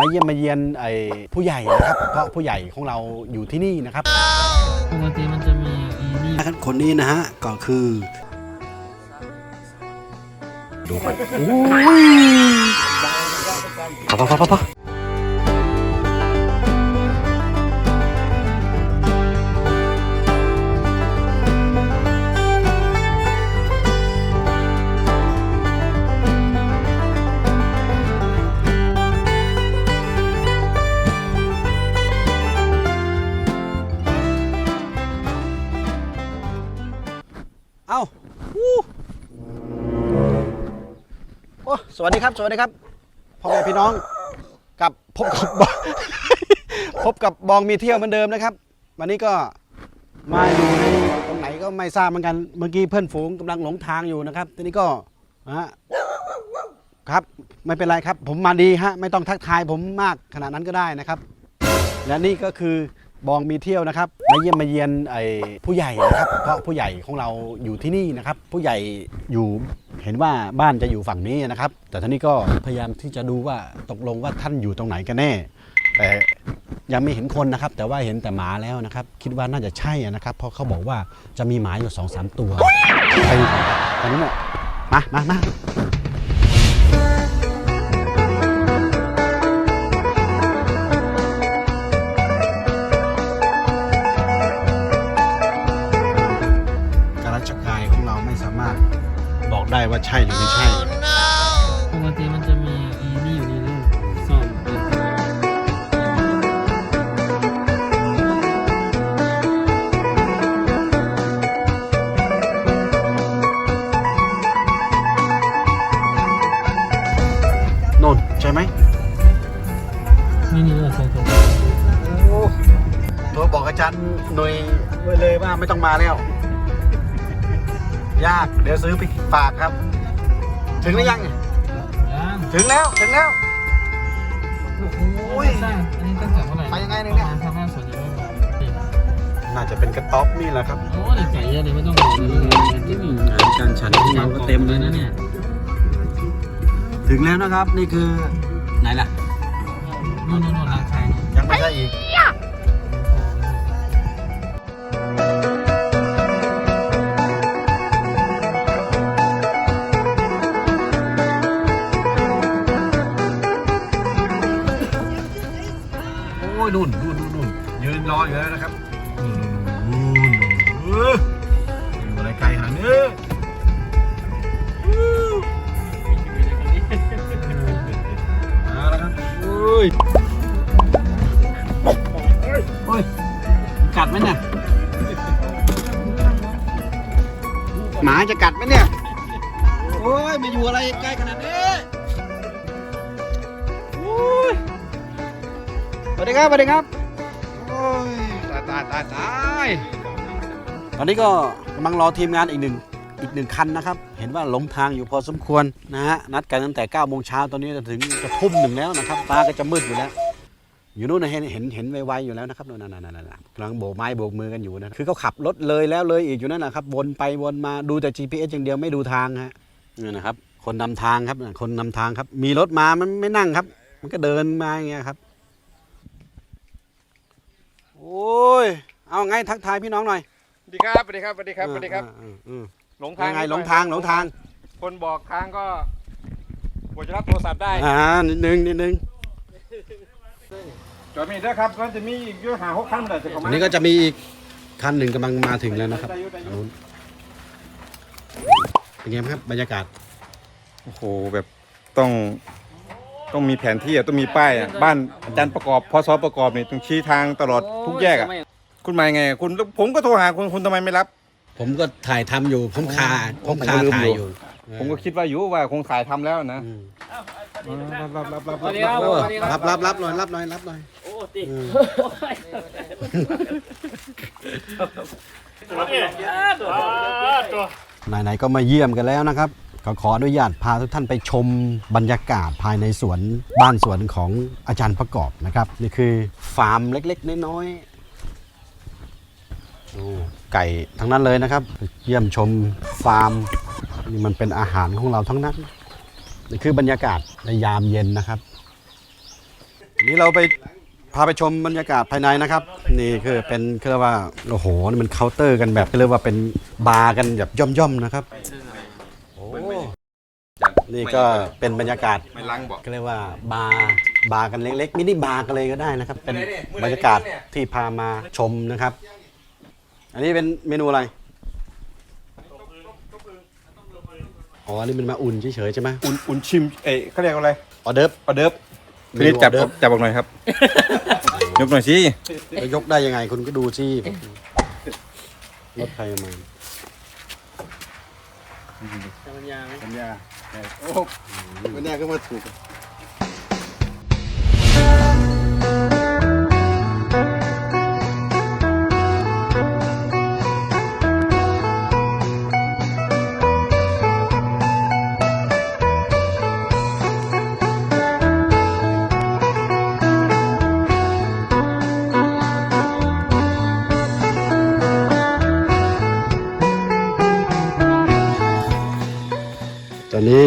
มาเยี่ยมมาเยียนไอ้ผู้ใหญ่นะครับ เพราะผู้ใหญ่ของเราอยู่ที่นี่นะครับปกติมันจะมีอีนี่คนนี้นะฮะก็คือ ดูไปโอ้ยพอพอพอพอ สวัสดีครับ สวัสดีครับพ่อแม่พี่น้องกับพบกับบอง พบกับบองมีเที่ยวเหมือนเดิมนะครับ วันนี้ก็มาอยู่ในตรงไหนก็ไม่ทราบเหมือนกันเมื่อกี้เพื่อนฝูงกำลังหลงทางอยู่นะครับทีนี้ก็ฮะครับไม่เป็นไรครับ ผมมาดีฮะไม่ต้องทักทายผมมากขนาดนั้นก็ได้นะครับ และนี่ก็คือบองมีเที่ยวนะครับมาเยี่ยมมาเยียนไอ้ผู้ใหญ่นะครับ เพราะผู้ใหญ่ของเราอยู่ที่นี่นะครับ ผู้ใหญ่อยู่ เห็นว่าบ้านจะอยู่ฝั่งนี้นะครับ แต่ท่านี้ก็พยายามที่จะดูว่าตกลงว่าท่านอยู่ตรงไหนกันแน่ แต่ยังไม่เห็นคนนะครับ แต่ว่าเห็นแต่หมาแล้วนะครับ คิดว่าน่าจะใช่นะครับ เพราะเขาบอกว่าจะมีหมาอยู่สองสามตัวไปตอนนี้เนี่ยมามามา ว่าใช่หรือไม่ใช่ ปกติมันจะมีอีนี่อยู่ในรูปซ่อมเป็นโน่นใช่ไหมนี่นี่เลยใช่ใช่โทรบอกอาจารย์หน่วยไว้เลยว่าไม่ต้องมาแล้ว ยาก เดี๋ยวซื้อไปฝากครับ ถึงหรือยัง ยังถึงแล้ว ถึงแล้ว โอ้โหโอ้ยสร้างอันนี้ตั้งแต่เมื่อไหร่ไปยังไงเนี่ยประมาณทางบ้านสวนยังไม่มาเด็กน่าจะเป็นกระต๊อบนี่แหละครับ โอ้เด็กไก่เยอะเลยไม่ต้องห่วงเลยที่นี่อาหารการฉันของเราก็เต็มเลยนะเนี่ยถึงแล้วนะครับ นี่คือไหนล่ะนู่นนู่นนู่นร้านชายนู่นยังไม่ใช่อีก ยนู่นนู่นนู่นนู่นยืนรออยู่แล้วนะครับนู่นนู่นนู่นเอออยู่อะไรไกลขนาดนี้มาแล้วครับโอ้ยโอ้ยกัดไหมเนี่ยหมาจะกัดไหมเนี่ย โอ้ยมาอยู่อะไรใกล้ขนาดนี้ สวัสดีครับสวัสดีครับโอ้ยตายตายตายตายตอนนี้ก็กำลังรอทีมงานอีกหนึ่งอีกหนึ่งคันนะครับ เห็นว่าหลงทางอยู่พอสมควรนะฮะนัดกันตั้งแต่9ก้าโมงเช้าตอนนี้จะถึงจะทุ่มหนึ่งแล้วนะครับฟ้าก็จะมืดอยู่แล้ว อยู่นู่นนะเห็นเห็นเห็นไวๆอยู่แล้วนะครับนั่นนั่นนั่นนกำลังโบกไม้โบกมือกันอยู่นะคือเขาขับรถเลยแล้วเลยอีกอยู่นั่นนะครับวนไปวนมาดูแต่ GPS อย่างเดียวไม่ดูทางฮะนี่นะครับ คนนำทางครับคนนำทางครับ มีรถมามันไม่นั่งครับ มันก็เดินมาอย่างเงี้ยครับ โอ้ย เอาไงทักทายพี่น้องหน่อยสวัสดีครับสวัสดีครับสวัสดีครับสวัสดีครับอ่าอ่าอ่าหลงทางยังไงนิดหน่ลอยงทางหลงทางคนบอกทางก็กว่าจะรับโทรศัพท์ได้ อ่านิดนึงนิดนึงจอดมีด้วยครับมันจะมีอีกเยอะหาหกคันแต่จะเข้าอัมานนี้ก็จะมีอีกคันหนึ่งกำลังมาถึงแล้วนะครับได้อยู่ได้อยู่อันนู้นเป็นไงบ้างครับบรรยากาศโอ้โหแบบต้อง ต้องมีแผนที่อะต้องมีป้ายอะบ้านอาจารย์ประกอบพศประกอบนี่ต้องชี้ทางตลอดทุกแยกอะคุณมายังไงคุณผมก็โทรหาคุณคุณทำไมไม่รับ ผมก็ถ่ายทำอยู่ ผมคาผมคาผมก็ลืมถ่ายอยู่อยู่ผมก็คิดว่าอยู่ว่าคงถ่ายทำแล้วนะอืมรับรับรับรับสวัสดีครับโอ้สวัสดีครับรับรับรับหน่อยรับหน่อยรับหน่อยโอ้ติอืมตัวไหนๆก็มาเยี่ยมกันแล้วนะครับ ก็ขออนุญาตพาทุกท่านไปชมบรรยากาศภายในสวนบ้านสวนของอาจารย์ประกอบนะครับ นี่คือฟาร์มเล็กๆ น้อยๆโอ้ไก่ทั้งนั้นเลยนะครับ เยี่ยมชมฟาร์มนี่มันเป็นอาหารของเราทั้งนั้นนี่คือบรรยากาศในยามเย็นนะครับนี่เราไปพาไปชมบรรยากาศภายในนะครับ นี่คือเป็นเรียกว่าโอ้โหนี่มันเคาน์เตอร์กันแบบเรียกว่าเป็นบาร์กันแบบย่อมๆนะครับ นี่ก็เป็นบรรยากาศไม่ล้างบอกก็เรียกว่าบาร์บาร์กันเล็กๆมินิบาร์กันเลยก็ได้นะครับ เป็นบรรยากาศที่พามาชมนะครับ อันนี้เป็นเมนูอะไรอ๋ออันนี้มันมาอุ่นเฉยๆใช่ไหมอุ่นอุ่นชิมเอ้ยเขาเรียกว่าอะไรออเดิร์ฟ ออเดิร์ฟเมนูพี่นิดจับออเดิร์ฟ จับบอกหน่อยครับ ยกหน่อยสิจะยกได้ยังไงคุณก็ดูที่รถใครเอามาปัญญาไหมปัญญา โอ้ปัญญาก็มาถูก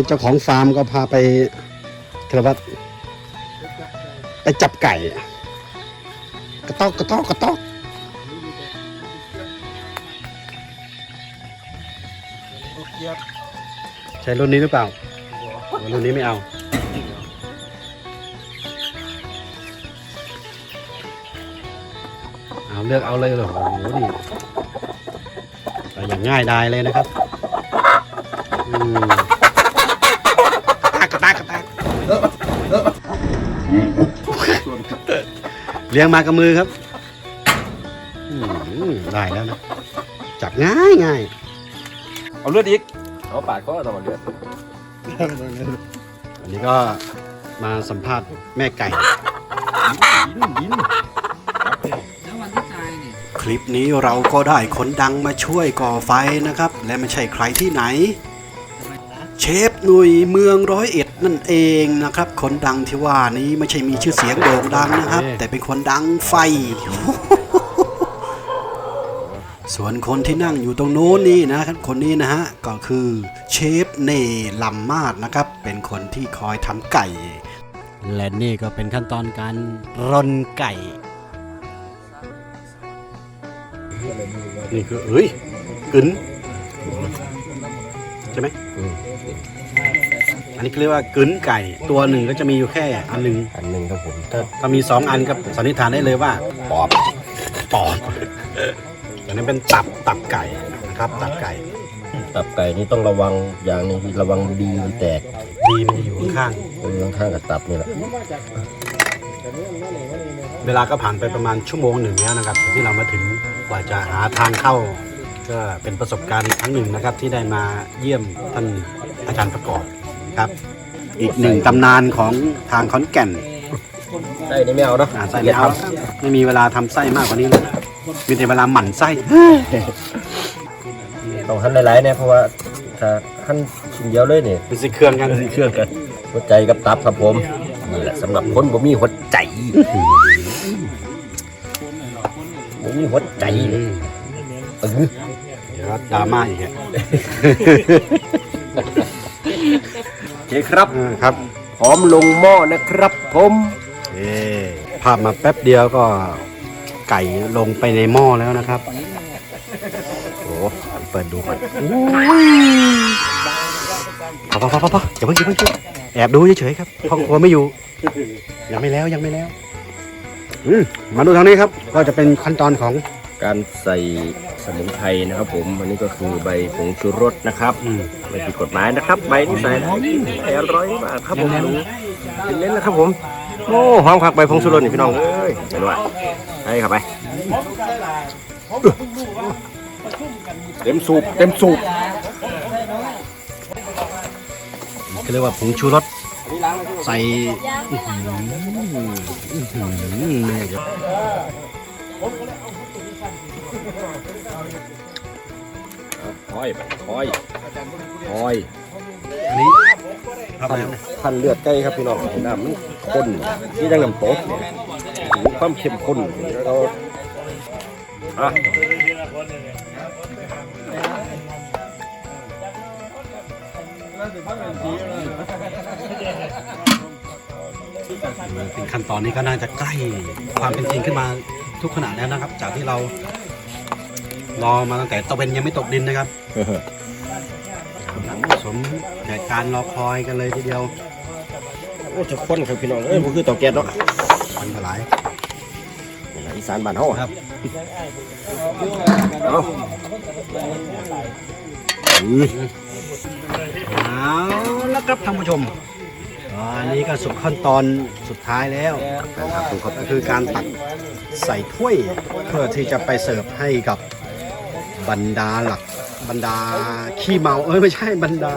เจ้าของฟาร์มก็พาไปเทรวัตไปจับไก่ กระตอกกระตอกกระตอกใช้รุ่นนี้หรือเปล่ารุ่นนี้ไม่เอาเอาเลือกเอาเลยเหรอโอ้โหนี่อย่างง่ายดายเลยนะครับ อืม เลี้ยงมากับมือครับอืมได้แล้วนะ จับง่ายง่ายเอาเลือดอีก เอาปาดก็ต้องมาเลือด อันนี้ก็มาสัมภาษณ์แม่ไก่แล้ววันที่ตายเนี่ยคลิปนี้เราก็ได้คนดังมาช่วยก่อไฟนะครับ และไม่ใช่ใครที่ไหน เชฟหนุ่ยเมืองร้อยเอ็ด นั่นเองนะครับ คนดังที่ว่านี้ไม่ใช่มีชื่อเสียงโด่งดังนะครับ แต่เป็นคนดังไฟ ส่วนคนที่นั่งอยู่ตรงโน้นนี่นะครับ คนนี้นะฮะก็คือเชฟเน่ลำมาดนะครับ เป็นคนที่คอยทำไก่ และนี่ก็เป็นขั้นตอนการร่อนไก่นี่คือเอ้ยกึนใช่ไหม อันนี้เขาเรียกว่ากึนไก่ ตัวหนึ่งก็จะมีอยู่แค่อันหนึ่งอันหนึ่งครับผมถ้าถ้ามีสองอันก็สันนิษฐานได้เลยว่าปอบปอบอันนี้เป็นตับตับไก่นะครับตับไก่ ตับไก่นี่ต้องระวังอย่างหนึงคือระวังดีแตกดีมันจะอยู่ข้างเออข้างๆกับตับนี่แหละๆเวลาก็ผ่านไปประมาณชั่วโมงหนึ่งแล้วนะครับ ที่เรามาถึงกว่าจะหาทางเข้า ก็เป็นประสบการณ์อีกครั้งหนึ่งนะครับ ที่ได้มาเยี่ยมท่านอาจารย์ประกอบ ครับ อีกหนึ่งตำนานของทางขอนแก่นไส้นี่ไม่เอาเนาะอ่าไส้ไม่เอาไม่มีเวลาทำไส้มากกว่านี้แล้วมีแต่เวลาหมั่นไส้ ต้องหั่นหลายๆเนี่ยเพราะว่าถ้าหั่นชิ้นเดียวเลยเนี่ยเป็นสิเครื่องกัน เชื่อกันหัวใจกับตับครับผมนี่แหละสำหรับคนบ่มีหัวใจบ่มีหัวใจอืเนี่ยมเออ เดี๋ยวดราม่าอีกอะโอ เคครับเออครับพร้อมลงหม้อนะครับผมเอ๊ภาพมาแป๊บเดียวก็ไก่ลงไปในหม้อแล้วนะครับโอ้เปิดดูก่อนพอพอพอพอพออย่าเพิ่งอย่าเพิ่งแอบดูเฉยๆครับพ่อครัวไม่อยู่ ยังไม่แล้วยังไม่แล้วอืมมาดูทางนี้ครับ ก็จะเป็นขั้นตอนของ การใส่สมุนไพรนะครับ ผมอันนี้ก็คือใบผงชูรสนะครับอืมไม่ผิดกฎหมายนะครับ ใบที่ใส่ได้อร่อยมากครับผมเป็นเน้นนะครับผมโอ้หอมคักใบพงสุรนนี่พี่น้องเอ้ยเห็นว่าใช่ครับไปเต็มสูบเต็มสูบก็เรียกว่าผงชูรสใส่อื้อหืออื้อหือ ครับคอยไปคอยคอยอันนี้ครับพันพันเลือดไก่ครับพี่น้องน้ำมันข้นที่ยังน้ำตกเนี่ยมีความเข้มข้นแล้วเราอะถึงขั้นตอนนี้ก็น่าจะใกล้ความเป็นจริงขึ้นมาทุกขณะแล้วนะครับ จากที่เรา รอมาตั้งแต่ตะเวนยังไม่ตกดินนะครับสมแก่การรอคอยกันเลยทีเดียวโอ้จะข้นครับพี่น้องเอ้ยบ่คือเตาแก๊สเนาะมันถลายนี่ล่ะอีสานบ้านเฮาครับเอาอุ้ยเอาละครับท่านผู้ชมอันนี้ก็สุดขั้นตอนสุดท้ายแล้วนะครับทุกคนก็คือการตักใส่ถ้วยเพื่อที่จะไปเสิร์ฟให้กับ บรรดาหลักบรรดาขี้เมาเอ้ยไม่ใช่บรรดา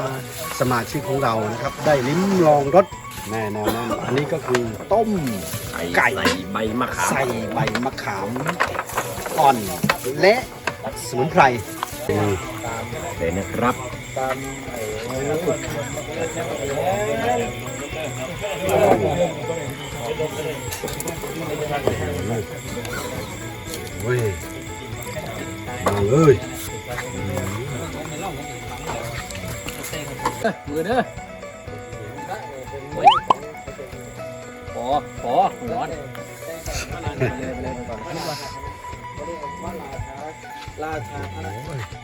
สมาชิกของเรานะครับ ได้ลิ้มลองรสแน่นอนนะอันนี้ก็คือต้มไก่ใส่ใบมะขามใส่ใบมะขามอ่อนและสมุนไพรเลยนะครับเว้ย เอ้ยมือเด้อขอขอร้อน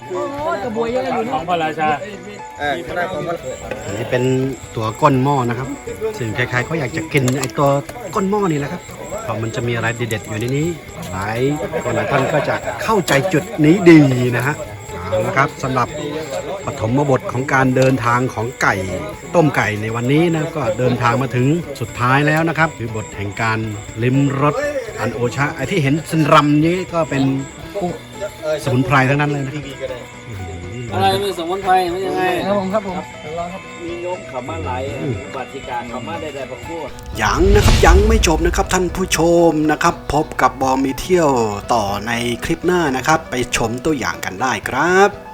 โอ้กระบวยเยอะอยู่ของพระราชาเออคณะของมันอันนี้เป็นตัวก้นหม้อนะครับ ซึ่งใครๆก็อยากจะกินไอ้ตัวก้นหม้อนี่แหละครับเพราะมันจะมีอะไรเด็ดๆอยู่ในนี้ หลายคนหลายท่านก็จะเข้าใจจุดนี้ดีนะฮะเอาละครับสำหรับปฐมบทของการเดินทางของไก่ต้มไก่ในวันนี้นะก็เดินทางมาถึงสุดท้ายแล้วนะครับคือบทแห่งการลิ้มรสอันโอชะไอ้ที่เห็นสนรำนี้ก็เป็นสมุนไพรทั้งนั้นเลยนะครับอะไรเป็นสมุนไพรมันยังไงครับผมครับผม มีโยมขามาหลบัติการขามาได้แต่ประคู่ยังนะครับยังไม่จบนะครับท่านผู้ชมนะครับ พบกับบอมมีเที่ยวต่อในคลิปหน้านะครับ ไปชมตัวอย่างกันได้ครับ